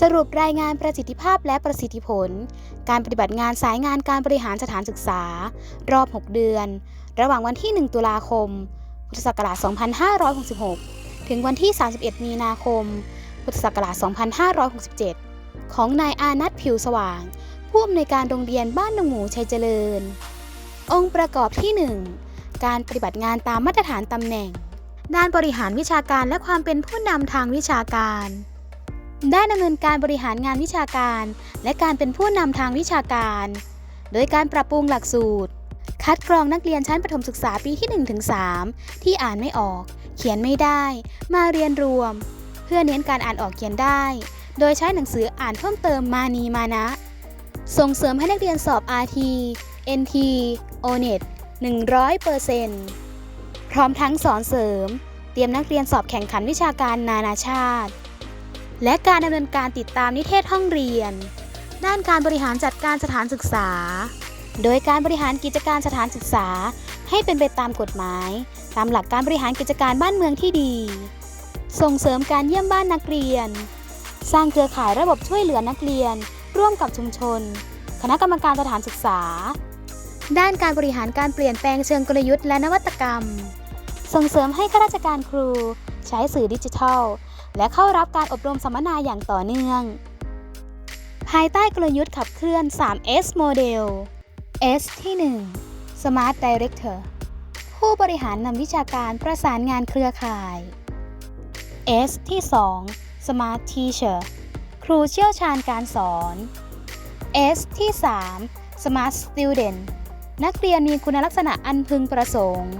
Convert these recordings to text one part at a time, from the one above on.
สรุปรายงานประสิทธิภาพและประสิทธิผล การปฏิบัติงานสายงานการบริหารสถานศึกษา รอบ 6 เดือน ระหว่างวันที่ 1 ตุลาคม พุทธศักราช 2566 ถึงวันที่ 31 มีนาคม พุทธศักราช 2567 ของนายอานัทผิวสว่าง ผู้อำนวยการโรงเรียนบ้านหนองหมูชัยเจริญ องค์ประกอบที่ 1 การปฏิบัติงานตามมาตรฐานตำแหน่ง ด้านบริหารวิชาการและความเป็นผู้นำทางวิชาการ ได้ดำเนินการบริหารงานวิชาการ และการเป็นผู้นำทางวิชาการ โดยการปรับปรุงหลักสูตร คัดกรองนักเรียนชั้นประถมศึกษาปีที่ 1-3 ที่อ่านไม่ออก เขียนไม่ได้ มาเรียนรวม เพื่อเน้นการอ่านออกเขียนได้ โดยใช้หนังสืออ่านเพิ่มเติมมานีมานะ ส่งเสริมให้นักเรียนสอบ RT NT ONET 100%พร้อมทั้งสอนเสริม เตรียมนักเรียนสอบแข่งขันวิชาการนานาชาติ และการดำเนินการติดตามนิเทศห้องเรียน ด้านการบริหารจัดการสถานศึกษา โดยการบริหารกิจการสถานศึกษา ให้เป็นไปตามกฎหมาย ตามหลักการบริหารกิจการบ้านเมืองที่ดี ส่งเสริมการเยี่ยมบ้านนักเรียน สร้างเครือข่ายระบบช่วยเหลือนักเรียน ร่วมกับชุมชน คณะกรรมการสถานศึกษา ด้านการบริหารการเปลี่ยนแปลงเชิงกลยุทธ์และนวัตกรรม ส่งเสริมให้ข้าราชการครู ใช้สื่อดิจิทัล และเข้ารับการอบรมสัมมนาอย่างต่อเนื่อง ภายใต้กลยุทธ์ขับเคลื่อน 3S โมเดล S ที่ 1 Smart Director ผู้บริหารนำวิชาการประสานงานเครือข่าย S ที่ 2 Smart Teacher ครูเชี่ยวชาญการสอน S ที่ 3 Smart Student นักเรียนมีคุณลักษณะอันพึงประสงค์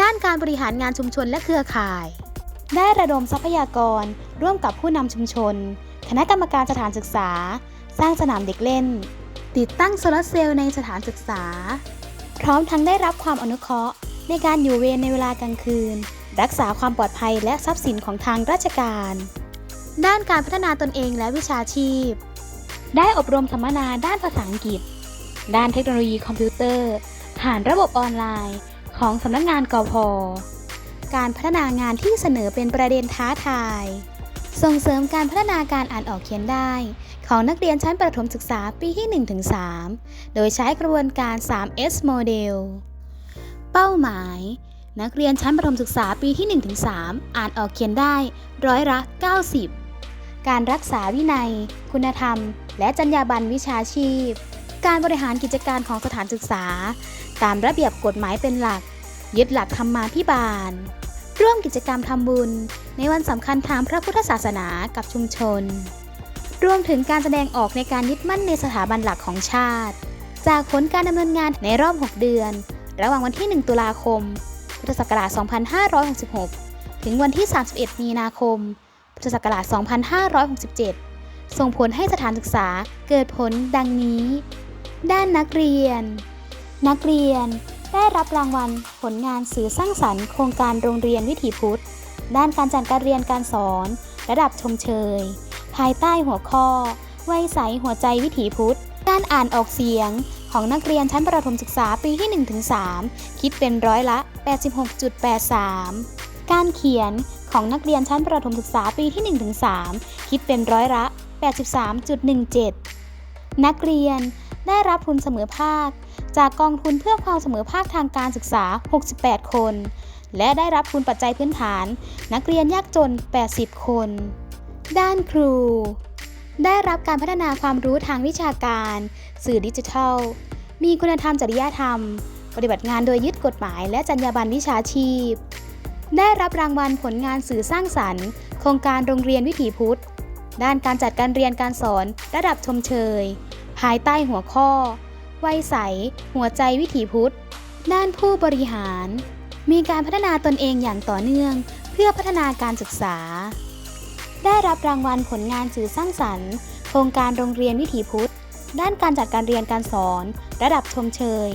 ด้านการบริหารงานชุมชนและเครือข่าย ได้ระดมทรัพยากร ร่วมกับผู้นำชุมชน คณะกรรมการสถานศึกษา สร้างสนามเด็กเล่น ติดตั้งโซลาเซลล์ในสถานศึกษา พร้อมทั้งได้รับความอนุเคราะห์ ในการอยู่เวรในเวลากลางคืน รักษาความปลอดภัยและทรัพย์สินของทางราชการ ด้านการพัฒนาตนเองและวิชาชีพ ได้อบรมสัมมนาด้านภาษาอังกฤษ ด้านเทคโนโลยีคอมพิวเตอร์ ผ่านระบบออนไลน์ ของสำนักงานกพ การพัฒนางานที่เสนอเป็นประเด็นท้าทาย ส่งเสริมการพัฒนาการอ่านออกเขียนได้ ของนักเรียนชั้นประถมศึกษาปีที่ 1-3 โดยใช้กระบวนการ 3S โมเดลเป้าหมาย นักเรียนชั้นประถมศึกษาปีที่ 1-3 อ่านออกเขียนได้ร้อยละ90 การรักษาวินัย คุณธรรม และจรรยาบรรณวิชาชีพ การบริหารกิจการของสถานศึกษา ตามระเบียบกฎหมายเป็นหลัก ยึดหลักธรรมาภิบาล ร่วมกิจกรรมทำบุญ ในวันสำคัญทางพระพุทธศาสนากับชุมชน รวมถึงการแสดงออกในการยึดมั่นในสถาบันหลักของชาติ จากผลการดำเนินงานในรอบ 6 เดือน ระหว่างวันที่ 1 ตุลาคม พุทธศักราช 2566 ถึงวันที่ 31 มีนาคม พุทธศักราช 2567 ส่งผลให้สถานศึกษาเกิดผลดังนี้ ด้านนักเรียน นักเรียน ได้รับรางวัล ผลงานสื่อสร้างสรรค์โครงการโรงเรียนวิถีพุทธ ด้านการจัดการเรียนการสอน ระดับชมเชย ภายใต้หัวข้อไวัยใสหัวใจวิถีพุทธการอ่านออกเสียง ของนักเรียนชั้นประถมศึกษาปีที่ 1-3 คิดเป็นร้อยละ 86.83 การเขียนของนักเรียนชั้นประถมศึกษาปีที่ 1-3 คิดเป็นร้อยละ 83.17 นักเรียนได้รับทุนเสมอภาค จากกองทุนเพื่อความเสมอภาคทางการศึกษา 68 คน และได้รับทุนปัจจัยพื้นฐาน นักเรียนยากจน 80 คน ด้านครู ได้รับการพัฒนาความรู้ทางวิชาการ สื่อดิจิทัล มีคุณธรรมจริยธรรม ปฏิบัติงานโดยยึดกฎหมาย และจรรยาบรรณวิชาชีพ ได้รับรางวัลผลงานสื่อสร้างสรรค์ โครงการโรงเรียนวิถีพุทธด้านการจัดการเรียนการสอนระดับชมเชย ภายใต้หัวข้อ วัยใส หัวใจวิถีพุทธ ด้านผู้บริหาร มีการพัฒนาตนเองอย่างต่อเนื่อง เพื่อพัฒนาการศึกษา ได้รับรางวัลผลงานสื่อสร้างสรรค์ โครงการโรงเรียนวิถีพุทธ ด้านการจัดการเรียนการสอน ระดับชมเชย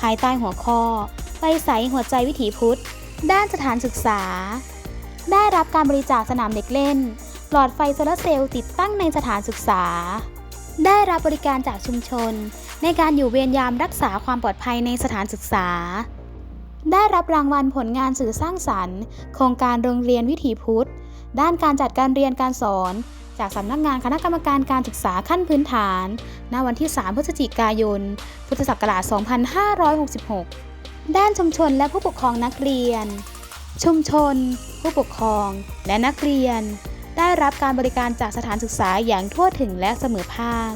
ภายใต้หัวข้อวัยใสหัวใจวิถีพุทธ ด้านสถานศึกษา ได้รับการบริจาคสนามเด็กเล่น หลอดไฟโซลาร์เซลล์ติดตั้งในสถานศึกษา ได้รับบริการจากชุมชน ในการอยู่เวรยามรักษาความปลอดภัยในสถานศึกษา ได้รับรางวัลผลงานสื่อสร้างสรรค์ โครงการโรงเรียนวิถีพุทธ ด้านการจัดการเรียนการสอน จากสำนักงานคณะกรรมการการศึกษาขั้นพื้นฐาน ณ วันที่ 3 พฤศจิกายน พุทธศักราช 2566 ด้านชุมชนและผู้ปกครองนักเรียน ชุมชน ผู้ปกครอง และนักเรียน ได้รับการบริการจากสถานศึกษาอย่างทั่วถึงและเสมอภาค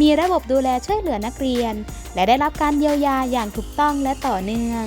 มีระบบดูแลช่วยเหลือนักเรียน และได้รับการเยียวยาอย่างถูกต้องและต่อเนื่อง